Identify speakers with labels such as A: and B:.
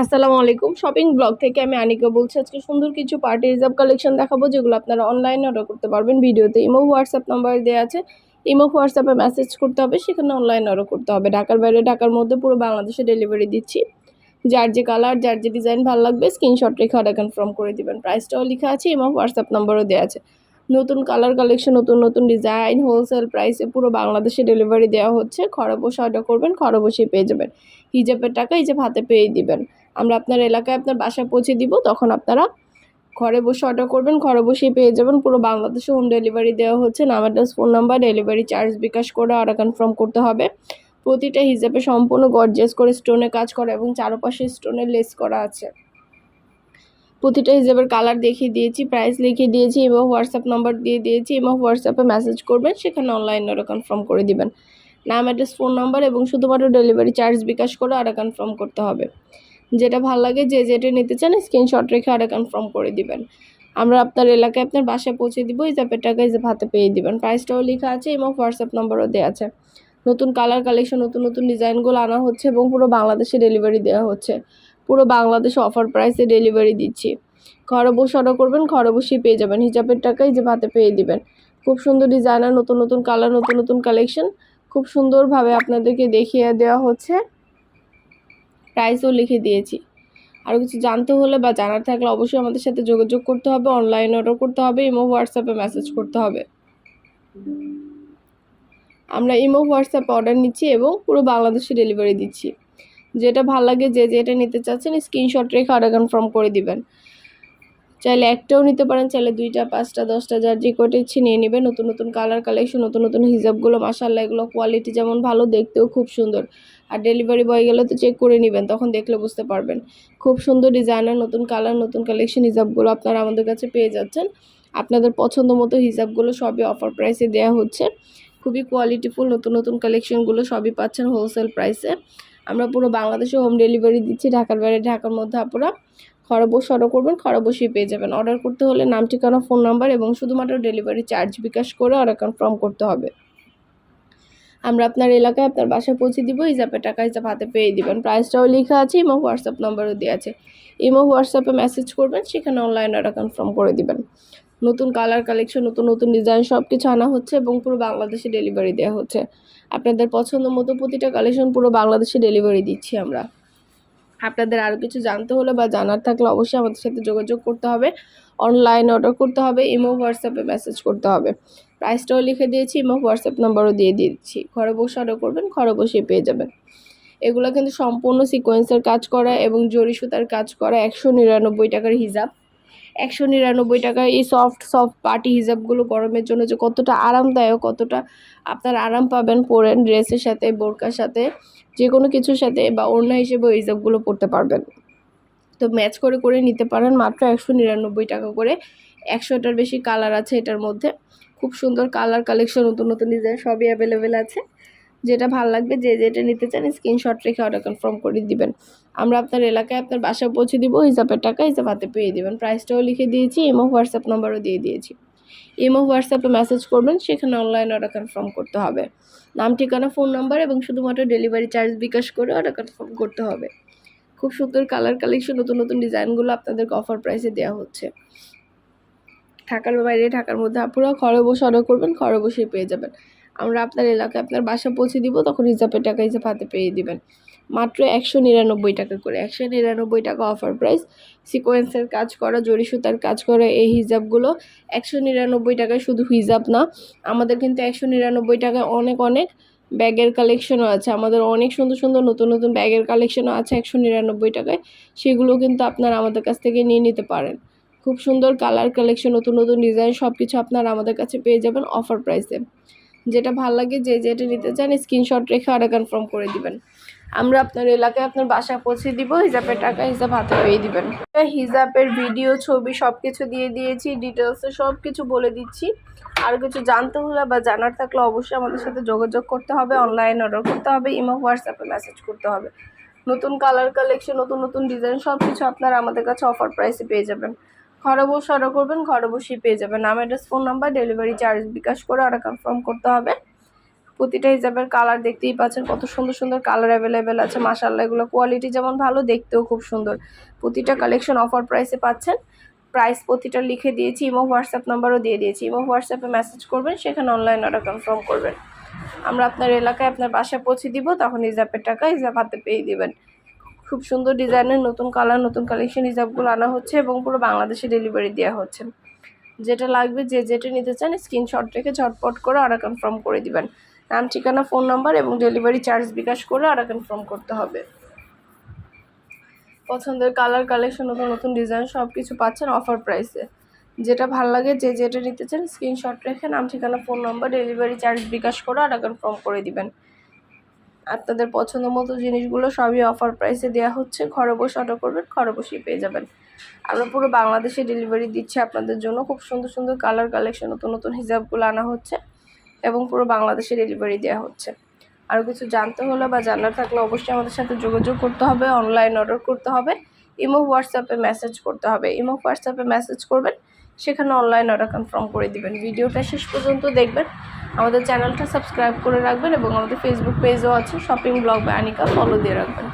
A: আসসালামু আলাইকুম। Shopping blog থেকে আমি আনিকা বলছি, আজকে সুন্দর কিছু পার্টি রিজার্ভ কালেকশন দেখাবো, যেগুলো আপনারা অনলাইনে অর্ডার করতে পারবেন। ভিডিওতে ইমো হোয়াটসঅ্যাপ নাম্বার দেওয়া আছে। ইমো হোয়াটসঅ্যাপে মেসেজ করতে হবে, সেখানে অনলাইনে অর্ডার করতে হবে। ঢাকার বাইরে, ঢাকার মধ্যে পুরো বাংলাদেশে ডেলিভারি দিচ্ছি। যার যে কালার যার যে ডিজাইন ভালো লাগবে স্ক্রিনশট রেখে অর্ডার কনফার্ম করে দিবেন। প্রাইসটাও লেখা আছে, ইমো হোয়াটসঅ্যাপ নাম্বারও দেওয়া আছে। নতুন কালার কালেকশন নতুন নতুন ডিজাইন হোলসেল প্রাইসে পুরো বাংলাদেশে ডেলিভারি দেওয়া হচ্ছে। ঘরে বসে অর্ডার করবেন ঘরে বসেই পেয়ে যাবেন। হিজাবের টাকা হিজাব হাতে পেয়ে দিবেন। আমরা আপনার এলাকায় আপনার বাসায় পৌঁছে দিব, তখন আপনারা ঘরে বসে অর্ডার করবেন, ঘরে বসেই পেয়ে যাবেন। পুরো বাংলাদেশে হোম ডেলিভারি দেওয়া হচ্ছে। নাম address phone number delivery charge bKash করে অর্ডার কনফার্ম করতে হবে। প্রতিটা হিসাবে সম্পূর্ণ গর্জেস করে স্টোনে কাজ করা এবং চারপাশে স্টোনে লেস করা আছে। প্রতিটা হিসাবের কালার দেখিয়ে দিয়েছি প্রাইস লিখে দিয়েছি এবং হোয়াটসঅ্যাপ নাম্বার দিয়ে দিয়েছি এবং হোয়াটসঅ্যাপে মেসেজ করবেন, সেখানে অনলাইন অর্ডার কনফার্ম করে দিবেন। নাম অ্যাড্রেস ফোন নাম্বার এবং শুধুমাত্র ডেলিভারি চার্জ বিকাশ করে অর্ডার কনফার্ম করতে হবে। যেটা ভালো লাগে যে যেটা নিতে চান স্ক্রিনশট রেখে অর্ডার কনফার্ম করে দিবেন। আমরা আপনার এলাকায় আপনার বাসায় পৌঁছে দিব, এই জ্যাপের টাকা এই হাতে পেয়ে দিবেন। প্রাইসটাও লেখা আছে এবং হোয়াটসঅ্যাপ নাম্বারও দেওয়া আছে। নতুন কালার কালেকশন নতুন নতুন ডিজাইনগুলো আনা হচ্ছে এবং পুরো বাংলাদেশে ডেলিভারি দেওয়া হচ্ছে। পুরো বাংলাদেশে অফার প্রাইসে ডেলিভারি দিচ্ছি। ঘরে বসে অর্ডার করবেন, ঘরে বসেই পেয়ে যাবেন। হিজাবের টাকাই যে ভাতে পেয়ে দিবেন। খুব সুন্দর ডিজাইনার নতুন নতুন কালার নতুন নতুন কালেকশন খুব সুন্দরভাবে আপনাদেরকে দেখিয়ে দেওয়া হচ্ছে। প্রাইসও লিখে দিয়েছি। আরও কিছু জানতে হলে বা জানার থাকলে অবশ্যই আমাদের সাথে যোগাযোগ করতে হবে অনলাইন অর্ডার করতে হবে, ইমো, হোয়াটসঅ্যাপে মেসেজ করতে হবে। আমরা ইমো, হোয়াটসঅ্যাপে অর্ডার নিচ্ছি এবং পুরো বাংলাদেশে ডেলিভারি দিচ্ছি। যেটা ভালো লাগে যে যেটা নিতে চাচ্ছেন স্ক্রিনশট রেখে অর্ডার কনফার্ম করে দিবেন। চাইলে একটাও নিতে পারেন, চাইলে দুইটা, পাঁচটা, দশটা, যার যে কটা ইচ্ছে নিয়ে নেবেন। নতুন নতুন কালার কালেকশন নতুন নতুন হিজাবগুলো মাসাল্লাহ এগুলো কোয়ালিটি যেমন ভালো, দেখতেও খুব সুন্দর। আর ডেলিভারি বয় গেলে তো চেক করে নেবেন, তখন দেখলে বুঝতে পারবেন। খুব সুন্দর ডিজাইনার নতুন কালার নতুন কালেকশন হিজাবগুলো আপনারা আমাদের কাছে পেয়ে যাচ্ছেন। আপনাদের পছন্দ মতো হিসাবগুলো সবই অফার প্রাইসে দেওয়া হচ্ছে। খুবই কোয়ালিটিফুল নতুন নতুন কালেকশনগুলো সবই পাচ্ছেন হোলসেল প্রাইসে আমরা পুরো বাংলাদেশে হোম ডেলিভারি দিচ্ছি, ঢাকার বাইরে, ঢাকার মধ্যে আপনারা ঘরে বসে অর্ডার করবেন ঘরে বসেই পেয়ে যাবেন। অর্ডার করতে হলে নাম, ঠিকানা ফোন নাম্বার এবং শুধুমাত্র ডেলিভারি চার্জ বিকাশ করে অর্ডার কনফার্ম করতে হবে। আমরা আপনার এলাকায় আপনার বাসায় পৌঁছে দিব, হিসাবে টাকা, হিসাব হাতে পেয়ে দিবেন। প্রাইসটাও লেখা আছে ইমো হোয়াটসঅ্যাপ নাম্বারও দেওয়া আছে। ইমো হোয়াটসঅ্যাপে মেসেজ করবেন, সেখানে অনলাইন অর্ডার কনফার্ম করে দিবেন। নতুন কালার কালেকশন নতুন নতুন ডিজাইন সব কিছু আনা হচ্ছে এবং পুরো বাংলাদেশে ডেলিভারি দেওয়া হচ্ছে। আপনাদের পছন্দ মতো প্রতিটা কালেকশন পুরো বাংলাদেশে ডেলিভারি দিচ্ছি আমরা। আপনাদের আরও কিছু জানতে হলে বা জানার থাকলে অবশ্যই আমাদের সাথে যোগাযোগ করতে হবে। অনলাইন অর্ডার করতে হবে ইমো হোয়াটসঅ্যাপে মেসেজ করতে হবে। প্রাইসটাও লিখে দিয়েছি ইমো হোয়াটসঅ্যাপ নাম্বারও দিয়ে দিয়েছি ঘরে বসে অর্ডার করবেন, ঘরে বসেই পেয়ে যাবেন। এগুলো কিন্তু সম্পূর্ণ সিকোয়েন্সের কাজ করা এবং জরি সুতার কাজ করা একশো নিরানব্বই টাকার হিসাব একশো নিরানব্বই টাকায় এই সফট সফট পার্টি হিজাবগুলো গরমের জন্য যে কতটা আরামদায়ক, কতটা আপনার আরাম পাবেন পরেন ড্রেসের সাথে, বোরকার সাথে যে কোনো কিছুর সাথে বা ওড়না হিসেবে হিজাবগুলো পরতে পারবেন। তো ম্যাচ করে করে নিতে পারেন মাত্র একশো নিরানব্বই টাকা করে। একশোটার বেশি কালার আছে এটার মধ্যে। খুব সুন্দর কালার কালেকশন নতুন নতুন ডিজাইন সবই অ্যাভেলেবেল আছে। যেটা ভালো লাগবে, যে যেটা নিতে চান স্ক্রিনশট রেখে অর্ডার কনফার্ম করে দিবেন। আমরা আপনার এলাকায় আপনার বাসায় পৌঁছে দিব, হিসাবের টাকা হিসাব হাতে পেয়ে দেবেন। প্রাইসটাও লিখে দিয়েছি ইমো হোয়াটসঅ্যাপ নাম্বারও দিয়ে দিয়েছি। ইমো হোয়াটসঅ্যাপে মেসেজ করবেন, সেখানে অনলাইন অর্ডার কনফার্ম করতে হবে। নাম, ঠিকানা ফোন নাম্বার এবং শুধুমাত্র ডেলিভারি চার্জ বিকাশ করে অর্ডার কনফার্ম করতে হবে। খুব সুন্দর কালার কালেকশন নতুন নতুন ডিজাইনগুলো আপনাদেরকে অফার প্রাইসে দেওয়া হচ্ছে। ঢাকার বাইরে, ঢাকার মধ্যে আপনারা ঘরে বসে অর্ডার করবেন, ঘরে বসেই পেয়ে যাবেন। আমরা আপনার এলাকায় আপনার বাসা পৌঁছে দিব, তখন হিসাবের টাকা হিসাব হাতে পেয়ে দিবেন। মাত্র একশো নিরানব্বই টাকা করে, একশো নিরানব্বই টাকা অফার প্রাইস সিকোয়েন্সের কাজ করা, জরি সুতার কাজ করা, এই হিজাবগুলো একশো নিরানব্বই টাকায় শুধু হিজাব না, আমাদের কিন্তু একশো নিরানব্বই টাকায় অনেক অনেক ব্যাগের কালেকশনও আছে। আমাদের অনেক সুন্দর সুন্দর, নতুন নতুন ব্যাগের কালেকশনও আছে একশো নিরানব্বই টাকায়। সেগুলো কিন্তু আপনারা আমাদের কাছ থেকে নিয়ে নিতে পারেন। খুব সুন্দর কালার কালেকশন নতুন নতুন ডিজাইন সব কিছু আপনারা আমাদের কাছে পেয়ে যাবেন অফার প্রাইসে যেটা ভালো লাগে যে যেটা নিতে চান স্ক্রিনশট রেখে অর্ডার কনফার্ম করে দিবেন। আমরা আপনার এলাকায় আপনার বাসায় পৌঁছে দিব হিসাবের টাকা হিসাব হাতে পেয়ে দিবেন। হিসাবের ভিডিও ছবি সব কিছু দিয়ে দিয়েছি ডিটেলসে সব কিছু বলে দিচ্ছি। আর কিছু জানতে হলে বা জানার থাকলে অবশ্যই আমাদের সাথে যোগাযোগ করতে হবে অনলাইন অর্ডার করতে হবে ইমো হোয়াটসঅ্যাপে মেসেজ করতে হবে। নতুন কালার কালেকশন নতুন নতুন ডিজাইন সব কিছু আপনারা আমাদের কাছে অফার প্রাইসে পেয়ে যাবেন। ঘরে বসে অর্ডার করবেন, ঘরে বসেই পেয়ে যাবেন। নাম address phone number delivery charge bKash করে অর্ডার কনফার্ম করতে হবে। প্রতিটা হিজাবের কালার দেখতেই পাচ্ছেন, কত সুন্দর সুন্দর কালার অ্যাভেলেবেল আছে মাসাল্লাহ এগুলো কোয়ালিটি যেমন ভালো, দেখতেও খুব সুন্দর। প্রতিটা কালেকশন অফার প্রাইসে পাচ্ছেন। প্রাইস প্রতিটা লিখে দিয়েছি ইমো হোয়াটসঅ্যাপ নাম্বারও দিয়ে দিয়েছি। ইমো হোয়াটসঅ্যাপে মেসেজ করবেন, সেখানে অনলাইন অর্ডার কনফার্ম করবেন। আমরা আপনার এলাকায়, আপনার বাসায় পৌঁছে দিব, তখন হিজাবের টাকা হিজাব হাতে পেয়ে দিবেন। খুব সুন্দর ডিজাইনের, নতুন কালার নতুন কালেকশন হিজাবগুলো আনা হচ্ছে এবং পুরো বাংলাদেশে ডেলিভারি দেওয়া হচ্ছে। যেটা লাগবে যে যেটা নিতে চান স্ক্রিনশট রেখে ঝটপট করে অর্ডার কনফার্ম করে দিবেন। নাম, ঠিকানা ফোন নাম্বার এবং ডেলিভারি চার্জ বিকাশ করে অর্ডার কনফার্ম করতে হবে। পছন্দের কালার কালেকশন নতুন নতুন ডিজাইন সব কিছু পাচ্ছেন অফার প্রাইসে যেটা ভালো লাগে, যে যেটা নিতে চান স্ক্রিনশট রেখে নাম, ঠিকানা phone number delivery charge bKash করে অর্ডার কনফার্ম করে দিবেন। আপনাদের পছন্দ মতো জিনিসগুলো সবই অফার প্রাইসে দেওয়া হচ্ছে। ঘরে বসে অর্ডার করবেন, ঘরে বসেই পেয়ে যাবেন। আমরা পুরো বাংলাদেশে ডেলিভারি দিচ্ছি আপনাদের জন্য। খুব সুন্দর সুন্দর কালার কালেকশন নতুন নতুন হিজাবগুলো আনা হচ্ছে এবং পুরো বাংলাদেশে ডেলিভারি দেওয়া হচ্ছে। আরও কিছু জানতে হলে বা জানার থাকলে অবশ্যই আমাদের সাথে যোগাযোগ করতে হবে অনলাইন অর্ডার করতে হবে। ইমো হোয়াটসঅ্যাপে মেসেজ করতে হবে। ইমো হোয়াটসঅ্যাপে মেসেজ করবেন। সেখানে অনলাইন অর্ডার কনফার্ম করে দিবেন। ভিডিওটা শেষ পর্যন্ত দেখবেন। আমাদের চ্যানেলটা সাবস্ক্রাইব করে রাখবেন এবং আমাদের ফেসবুক পেজও আছে শপিং ব্লগ বা আনিকা ফলো দিয়ে রাখবেন।